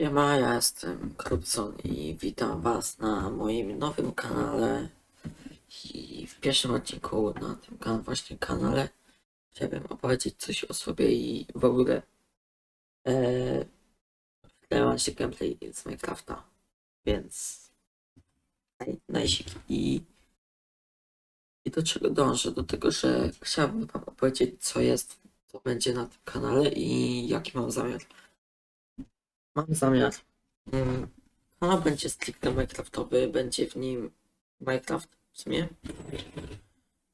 Siema, ja jestem Krupson i witam was na moim nowym kanale i w pierwszym odcinku na tym kan właśnie kanale chciałbym opowiedzieć coś o sobie i w ogóle eee, wklejam się gameplay z Minecrafta, więc naj- najsik i i do czego dążę? Do tego, że chciałbym wam opowiedzieć co jest, co będzie na tym kanale i jaki mam zamiar. Mam zamiar. Mm, Kanał będzie stricte Minecraftowy, będzie w nim Minecraft w sumie.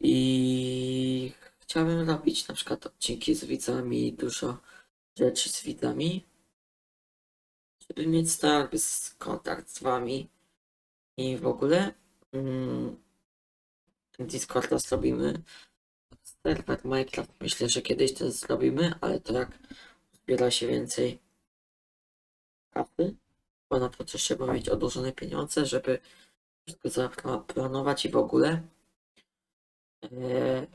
I chciałbym robić na przykład odcinki z widzami, dużo rzeczy z widzami, żeby mieć stały z- kontakt z wami i w ogóle. Mm, Discorda zrobimy. Serwer Minecraft myślę, że kiedyś ten zrobimy, ale to jak zbiera się więcej kasy, bo na to też trzeba mieć odłożone pieniądze, żeby wszystko zaplanować i w ogóle. Eee,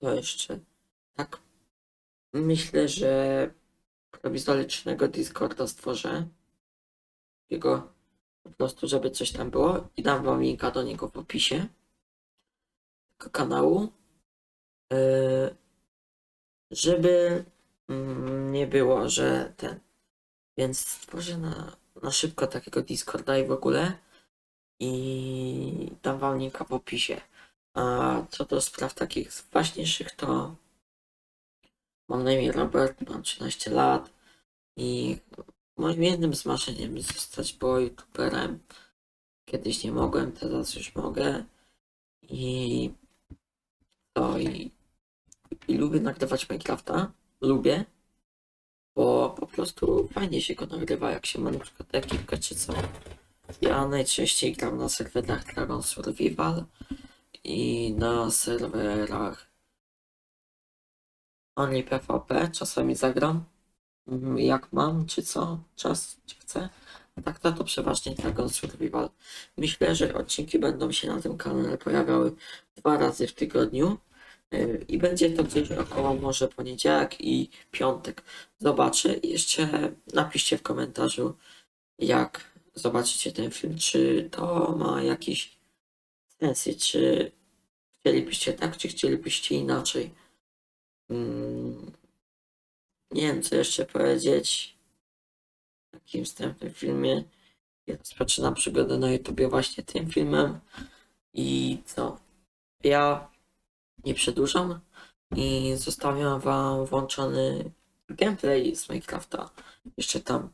co jeszcze? Tak, myślę, że prowizorycznego Discorda stworzę. Jego po prostu, żeby coś tam było i dam wam linka do niego w opisie tego kanału. Eee, żeby mm, nie było, że ten więc stworzę na, na szybko takiego Discorda i w ogóle. I dam wam linka w opisie. A co do spraw takich ważniejszych, to mam na imię Robert, mam 13 lat i moim jednym z marzeniem zostać bo youtuberem. Kiedyś nie mogłem, teraz już mogę. I to i, i lubię nagrywać Minecrafta. Lubię bo po prostu fajnie się go nagrywa, jak się ma na przykład ekipkę czy co. Ja najczęściej gram na serwerach Dragon Survival i na serwerach Only PvP, czasami zagram, mm, jak mam, czy co, czas, czy chcę. Tak to, to przeważnie Dragon Survival. Myślę, że odcinki będą się na tym kanale pojawiały dwa razy w tygodniu. Yy, I będzie to gdzieś około może poniedziałek i piątek. Zobaczę jeszcze napiszcie w komentarzu, jak zobaczycie ten film, czy to ma jakiś sens czy chcielibyście tak, czy chcielibyście inaczej. Mm, nie wiem, co jeszcze powiedzieć w takim wstępnym filmie. Ja rozpoczynam przygodę na YouTubie właśnie tym filmem i co? Ja nie przedłużam i zostawiam wam włączony gameplay z Minecrafta. Jeszcze tam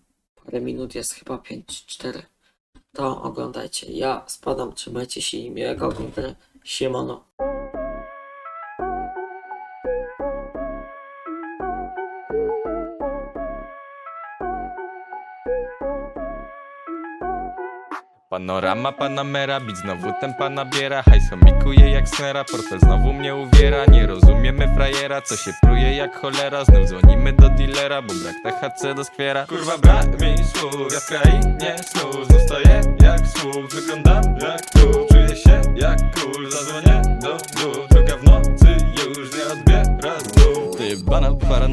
parę minut jest, chyba 5-4. To oglądajcie. Ja spadam, trzymajcie się i miłego oglądania. Siemano. Panorama Panamera, bić znowu tempa nabiera Hajsomikuje jak snera, portfel znowu mnie uwiera. Nie rozumiemy frajera, co się pruje jak cholera. Znów dzwonimy do dealera, bo brak THC do skwiera. Kurwa brak mi słów, ja w krainie snów Znów stoję jak słup, wyglądam jak tu. Czuję się jak kul, zadzwonię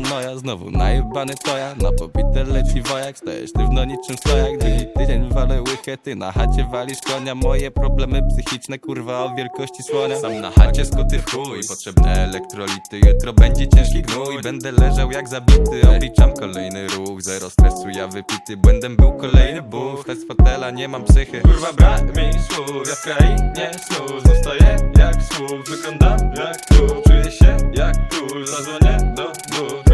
paranoja, znowu najebany toja Na popite leci wojak, stajesz sztywno niczym stojak. Drugi tydzień walę łychę, ty na chacie walisz konia. Moje problemy psychiczne, kurwa o wielkości słonia. Sam na chacie skuty w chuj, potrzebne elektrolity. Jutro będzie ciężki gnój, będę leżał jak zabity. Obliczam kolejny ruch, zero stresu, ja wypity. Błędem był kolejny buch, lecz z fotela nie mam psychy. Kurwa brak mi słów, ja w krainie snów Znów stoję jak słup, wyglądam jak tu. Czuję się jak kul, zadzwonię do dół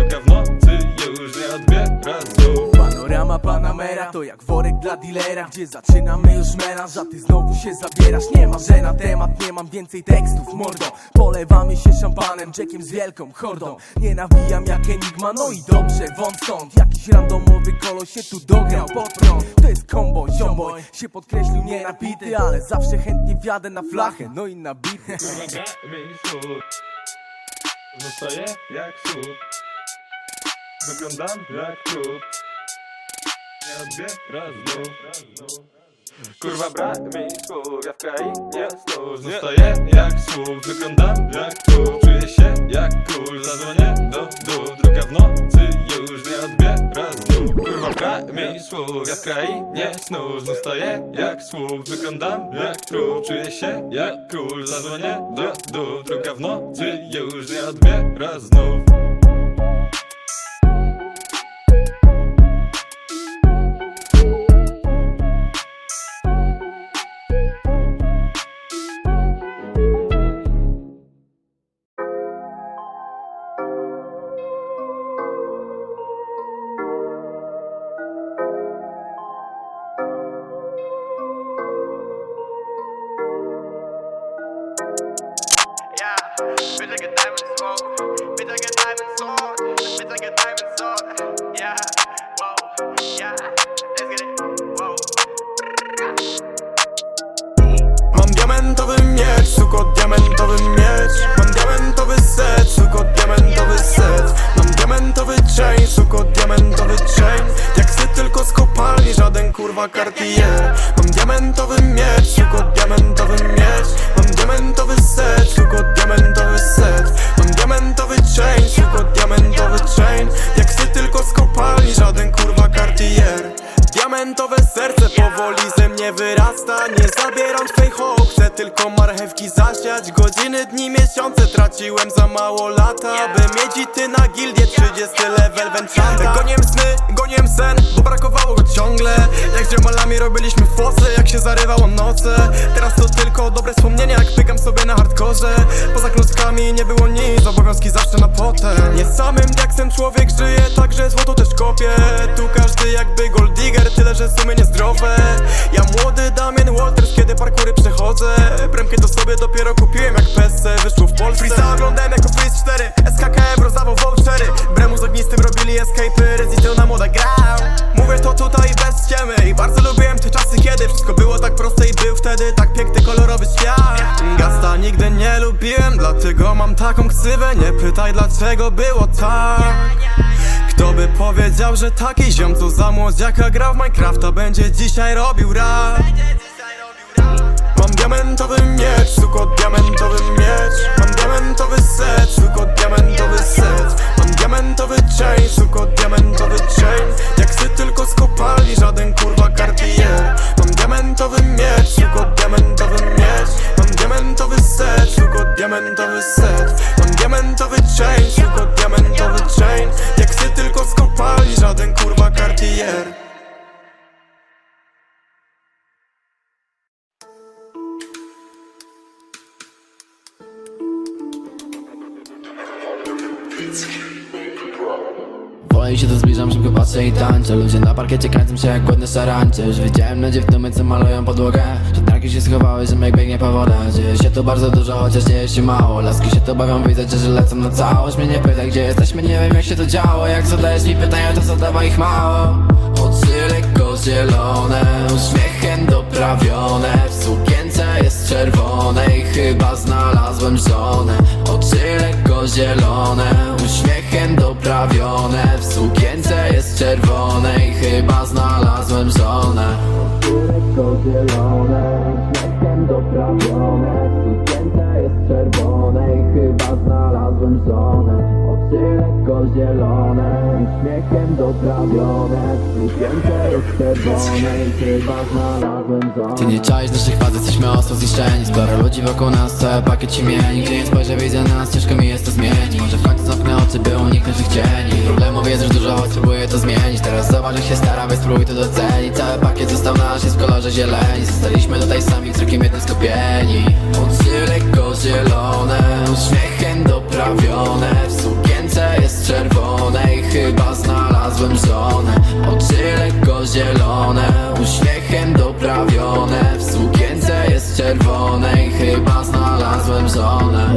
Panorama Panamera. To jak worek dla dealera Gdzie zaczynamy już melanż, a ty znowu się zabierasz. Nie ma, że na temat nie mam więcej tekstów, mordo. Polewamy się szampanem, Jackiem z wielką hordą. Nie nawijam jak Enigma, no i dobrze, wąt stąd. Jakiś randomowy kolo się tu dograł pod prąd. To jest combo, ziomboj, się podkreślił nie napity Ale zawsze chętnie wjadę na flachę, no i na bity. Stoję jak słup Wyglądam jak trup Znów Kurwa brak mi słów, ja w krainie snów Znów stoję jak słup, wyglądam jak trup Czuję się jak kul, zadzwonię do dół. Druga w nocy już nie odbiera znów Kurwa brak ani słów Ja w krainie snów znów stoję jak słup Wyglądam jak trup, czuję się jak król Zadzwonię do dół, druga w nocy już nie odbiera znów kurwa Cartier Mam diamentowy miecz, suko diamentowy miecz. Mam diamentowy set, suko diamentowy set. Mam diamentowy chain, suko diamentowy chain. Jak chcę tylko z kopalni, żaden kurwa Cartier Diamentowe serce powoli ze mnie wyrasta. Nie zabieram twej hołd, chcę tylko marchewki zasiać Godziny, dni, miesiące traciłem za mało lata By mieć i ty na gildię 30 level Venchanta Goniłem sny, goniłem z ziomalami robiliśmy fosy, jak się zarywało noce. Teraz to tylko dobre wspomnienia, jak pykam sobie na hardkorze. Poza kluskami nie było nic, obowiązki zawsze na potem. Nie samym diaksem człowiek żyje, także złoto też kopie. Tu każdy jakby gold digger, tyle że sumy niezdrowe. Ja młody Damien Walters, kiedy parkury przechodzę. Bremkę to sobie dopiero kupiłem jak PSC wyszło w Polsce. Freeza oglądałem jako Freeze 4, SKKF rozdawał vouchery Bremu z ognistym robili escape'y, Rezito na moda grał Mówię to tutaj bez ściemy. I bardzo lubiłem te czasy kiedy Wszystko było tak proste i był wtedy tak piękny, kolorowy świat. Gasta nigdy nie lubiłem, dlatego mam taką ksywę. Nie pytaj dlaczego było tak. Kto by powiedział, że taki ziom co za młodziaka gra w Minecrafta Będzie dzisiaj robił rap? Mam diamentowy miecz, suko diamentowy miecz. Mam diamentowy set, suko diamentowy set. Mam diamentowy chain, suko diamentowy chain diamentowy miecz, suko diamentowy miecz. Mam diamentowy set, suko diamentowy set. Mam diamentowy chain, suko diamentowy chain. Jak chcę tylko z kopalni, żaden kurwa Cartier Powoli się to zbliżam, szybko patrzę i tańczę. Ludzie na parkiecie kręcą się jak głodne szarańcze Już widziałem na dziewczyny, co malują podłogę Że traki się schowały, że jak biegnie po wodę. Dzieje się tu bardzo dużo, chociaż dzieje się mało. Laski się tu bawią, widzę, że lecą na całość. Mnie nie pytaj, gdzie jesteśmy, nie wiem jak się to działo. Jak zadajesz mi pytania, to zadawaj ich mało zielone, uśmiechem doprawione W sukience jest czerwone i chyba znalazłem żonę Oczy lekko zielone, uśmiechem doprawione W sukience jest czerwone i chyba znalazłem żonę. Oczy lekko zielone, uśmiechem doprawione W sukience jest czerwone i chyba znalazłem żonę Oczy lekko zielone, uśmiechem doprawione. Sukience jest czerwone i chyba znalazłem żonę Ty nie czaisz naszych faz, jesteśmy ostro zniszczeni. Sporo ludzi wokół nas, cały pakiet ci mieni. Gdzie nie spojrzę, widzę nas, ciężko mi jest to zmienić. Może w końcu zamknę oczy, by uniknąć tych cieni. Problemów jest już dużo, choć próbuję to zmienić. Teraz zobacz jak się staram, więc spróbuj to docenić. Cały pakiet został nasz, jest w kolorze zieleni. Zostaliśmy tutaj sami, wzrokiem jednym skupieni. Oczy lekko zielone, uśmiechem doprawione chyba znalazłem żonę. Oczy lekko zielone, uśmiechem doprawione. W sukience jest czerwone i chyba znalazłem żonę